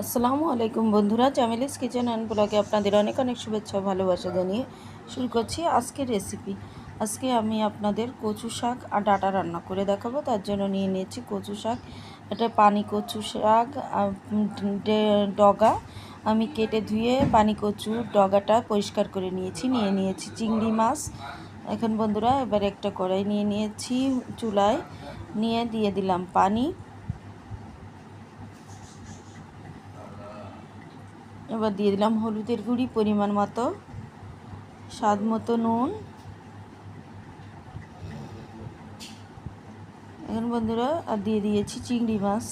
আসসালামু আলাইকুম বন্ধুরা জামিলিস কিচেন অ্যান্ড ব্লগে আপনাদের অনেক অনেক শুভেচ্ছা, ভালোবাসা জানিয়ে শুরু করছি আজকের রেসিপি আজকে আমি আপনাদের কচু শাক আর ডাটা রান্না করে দেখাবো, তার জন্য নিয়ে নিয়েছি কচু শাক। এটা পানি কচু শাক ডগা। আমি কেটে ধুয়ে পানি কচু ডগাটা পরিষ্কার করে নিয়েছি, নিয়ে নিয়েছি চিংড়ি মাছ। এখন বন্ধুরা, এবার একটা কড়াই নিয়ে নিয়েছি চুলায়, নিয়ে দিয়ে দিলাম পানি। এবার দিয়ে দিলাম হলুদের গুঁড়ি পরিমাণ মতো, স্বাদ মতো নুন। এখন বন্ধুরা, আর দিয়ে দিয়েছি চিংড়ি মাছ।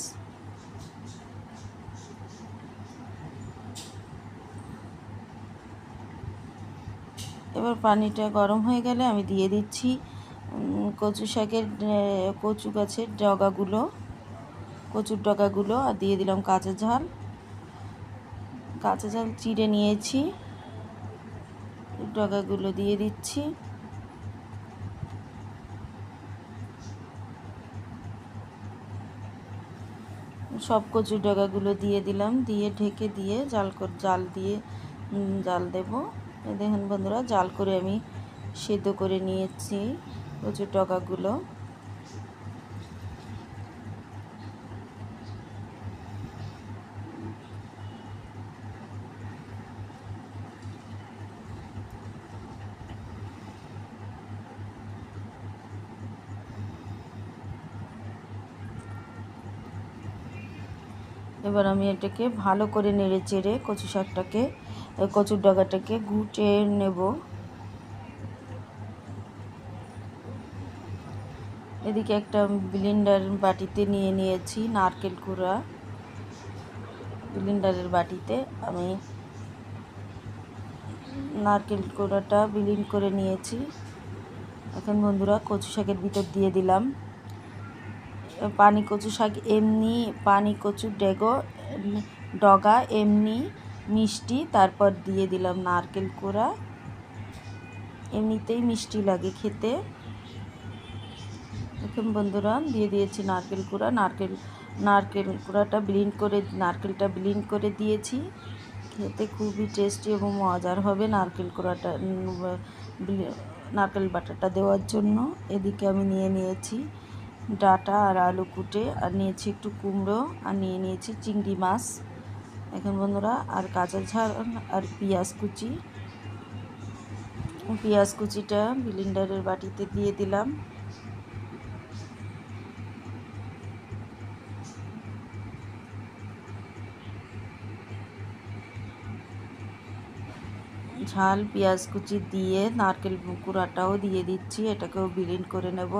এবার পানিটা গরম হয়ে গেলে আমি দিয়ে দিচ্ছি কচু শাকের কচু গাছের ডগাগুলো, কচুর ডগাগুলো, আর দিয়ে দিলাম কাঁচা ঝাল। কাঁচা ঝাল চিড়ে নিয়েছি। ডগাগুলো দিয়ে দিচ্ছি। সব কচুর ডগাগুলো দিয়ে দিলাম। দিয়ে ঢেকে দিয়ে জাল জাল দিয়ে জাল দেব। দেখুন বন্ধুরা, জাল করে আমি সেদ্ধ করে নিয়েছি কচুর ডগাগুলো এবার আমি এটাকে ভালো করে নেড়ে চেড়ে কচু শাকটাকে কচুর ডগাটাকে গুটে নেব। এদিকে একটা ব্লিন্ডার বাটিতে নিয়ে নিয়েছি নারকেল কুড়া। ব্লিন্ডারের বাটিতে আমি নারকেল কুড়াটা বিলীন করে নিয়েছি। এখন বন্ধুরা কচু শাকের ভিতর দিয়ে দিলাম। পানি কচু শাক, এমনি পানি কচু ডেগো ডগা, এমনি মিষ্টি, তারপর দিয়ে দিলাম নারকেল কোড়া। এমনিতেই মিষ্টি লাগে খেতে। এখন বন্ধুরা, দিয়ে দিয়েছি নারকেল কুড়া। নারকেল নারকেল কুড়াটা ব্লিন করে, নারকেলটা ব্লিন করে দিয়েছি। খেতে খুবই টেস্টি এবং মজার হবে নারকেল কুড়াটা নারকেল বাটাটা দেওয়ার জন্য। এদিকে আমি নিয়ে নিয়েছি ডাটা আর আলু কুটে, আর নিয়েছি একটু কুমড়ো, আর নিয়ে নিয়েছি চিংড়ি মাছ। এখন বন্ধুরা, আর কাঁচা ঝাল আর পেঁয়াজ কুচি। পেঁয়াজ কুচিটা বিলিন্ডারের বাটিতে দিয়ে দিলাম। ঝাল পেঁয়াজ কুচি দিয়ে নারকেল কুড়াটাও দিয়ে দিচ্ছি, এটাকেও বিলিন করে নেব।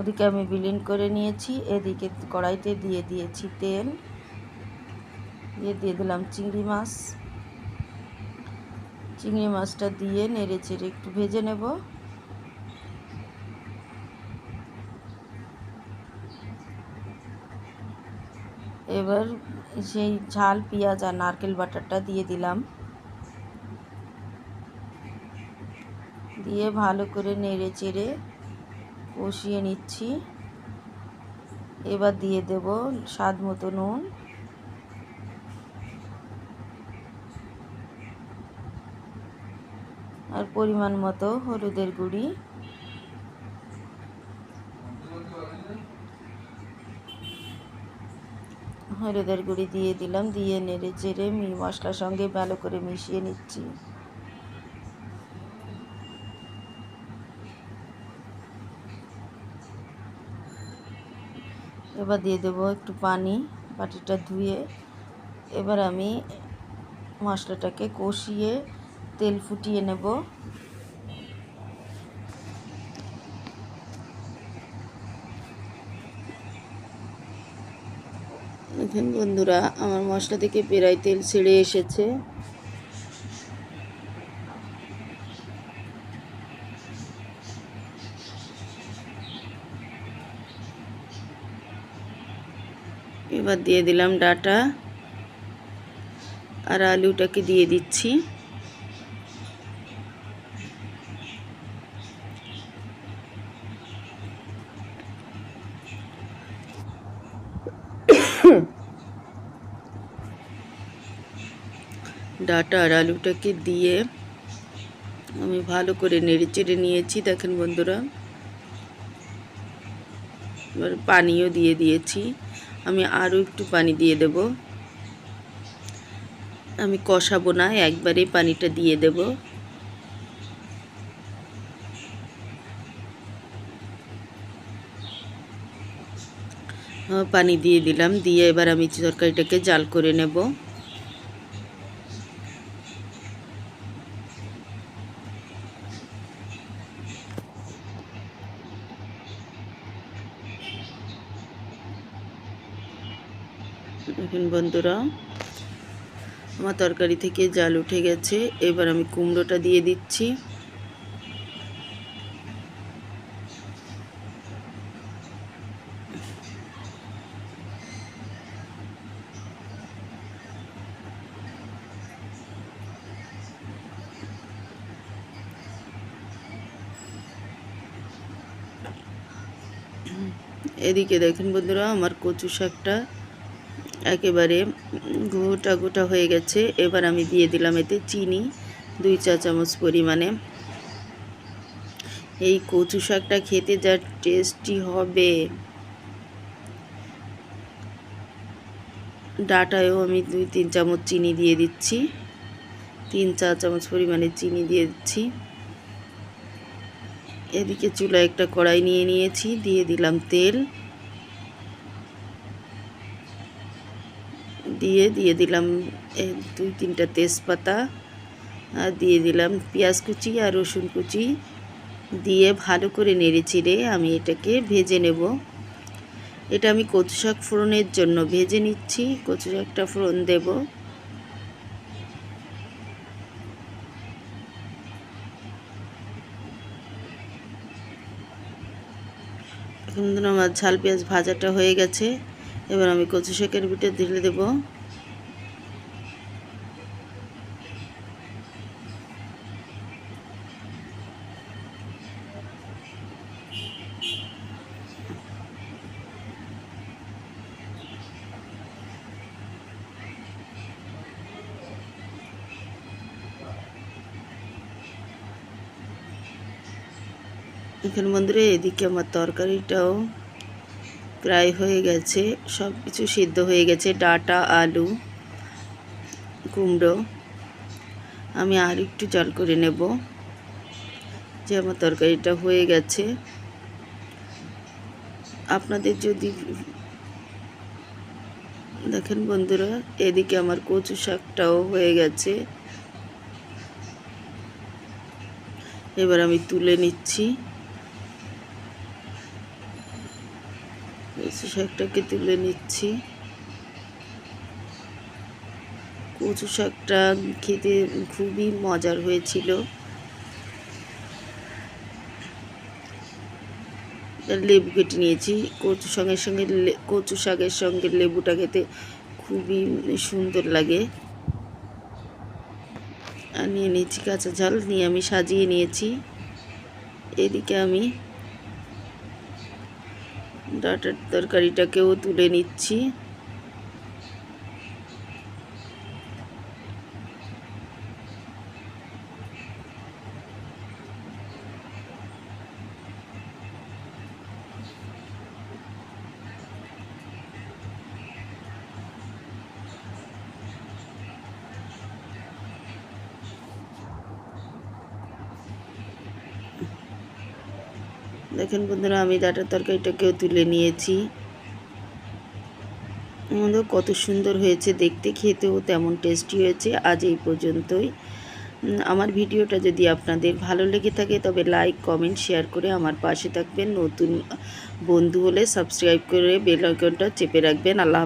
ওদিকে আমি বিলীন করে নিয়েছি, এদিকে কড়াইতে দিয়ে দিয়েছি তেল, দিয়ে দিয়ে দিলাম চিংড়ি মাছ। চিংড়ি মাছটা দিয়ে নেড়ে চেড়ে একটু ভেজে নেব। এবার সেই ঝাল, পেঁয়াজ আর নারকেল বাটারটা দিয়ে দিলাম। দিয়ে ভালো করে নেড়ে চেড়ে কষিয়ে নিচ্ছি। এবার দিয়ে দেব স্বাদ মতো নুন। আর পরিমাণ মতো হলুদের গুঁড়ি। হলুদের গুঁড়ি দিয়ে দিলাম, দিয়ে নেড়ে চেড়ে মি মশলার সঙ্গে ভালো করে মিশিয়ে নিচ্ছি। এবার দিয়ে দেবো একটু পানি, বাটিটা ধুয়ে। এবার আমি মশলাটাকে কষিয়ে তেল ফুটিয়ে নেব। দেখুন বন্ধুরা, আমার মশলা থেকে পেরাই তেল ছেড়ে এসেছে। এবার দিয়ে দিলাম ডাটা আর আলুটাকে দিয়ে দিচ্ছি। ডাটা আর আলুটাকে দিয়ে আমি ভালো করে নেড়ে চেড়ে নিয়েছি, দেখেন বন্ধুরা। এবার পানিও দিয়ে দিয়েছি। আমি আরও একটু পানি দিয়ে দেব। আমি কষাবো না একবারে পানিটা দিয়ে দেব। পানি দিয়ে দিলাম, দিয়ে এবার আমি তরকারিটাকে জাল করে নেব। দেখুন বন্ধুরা, আমার তরকারি থেকে জাল উঠে গেছে। এবার আমি কুমড়োটা দিয়ে দিচ্ছি। এদিকে দেখেন বন্ধুরা, আমার কচু শাকটা একেবারে গোটা গোটা হয়ে গেছে। এবার আমি দিয়ে দিলাম এতে চিনি, দুই চা চামচ পরিমাণে। এই কচু শাকটা খেতে যা টেস্টি হবে। ডাটায়ও আমি দুই, তিন চামচ চিনি দিয়ে দিচ্ছি। তিন চা চামচ পরিমাণে চিনি দিয়ে দিচ্ছি। এদিকে চুলা একটা কড়াই নিয়ে নিয়েছি, দিয়ে দিলাম তেল। দিয়ে দিয়ে দিলাম দুই, তিনটা তেজপাতা আর দিয়ে দিলাম পেঁয়াজ কুচি আর রসুন কুচি দিয়ে ভালো করে নেড়ে চিড়ে আমি এটাকে ভেজে নেব। এটা আমি কচু শাক ফোড়নের জন্য ভেজে নিচ্ছি। কচু শাকটা ফোড়ন দেব। আমার ঝাল পেঁয়াজ ভাজাটা হয়ে গেছে। এবার আমি কচু শাকের ভিতরে ঢেলে দেবো। এখানে বন্ধুরা এদিকে আমার তরকারিটাও প্রায় হয়ে গেছে, সব কিছু সিদ্ধ হয়ে গেছে, ডাটা, আলু, কুমড়ো। আমি আর একটু জল করে নেব, যে আমার তরকারিটা হয়ে গেছে। আপনাদের যদি দেখেন বন্ধুরা, এদিকে আমার কচু শাকটাও হয়ে গেছে। এবার আমি তুলে নিচ্ছি কচু শাকটাকে তুলে নিচ্ছি। কচু শাকটা খেতে খুবই মজার হয়েছিল। লেবু কেটে নিয়েছি। কচু শাকের সঙ্গে কচু শাকের সঙ্গে লেবুটা খেতে খুবই সুন্দর লাগে। আর নিয়ে নিয়েছি কাঁচা ঝাল, নিয়ে আমি সাজিয়ে নিয়েছি। এদিকে আমি ডাটার তরকারিটাকেও তুলে নিচ্ছি। দেখেন বন্ধুরা, আমি ডাটার তরকারিটাকেও তুলে নিয়েছি। আমাদের কত সুন্দর হয়েছে দেখতে, খেতেও তেমন টেস্টি হয়েছে, আজ এই পর্যন্তই। আমার ভিডিওটা যদি আপনাদের ভালো লেগে থাকে, তবে লাইক কমেন্ট শেয়ার করে আমার পাশে থাকবেন। নতুন বন্ধু হলে সাবস্ক্রাইব করে বেল আইকনটা চেপে রাখবেন। আল্লাহ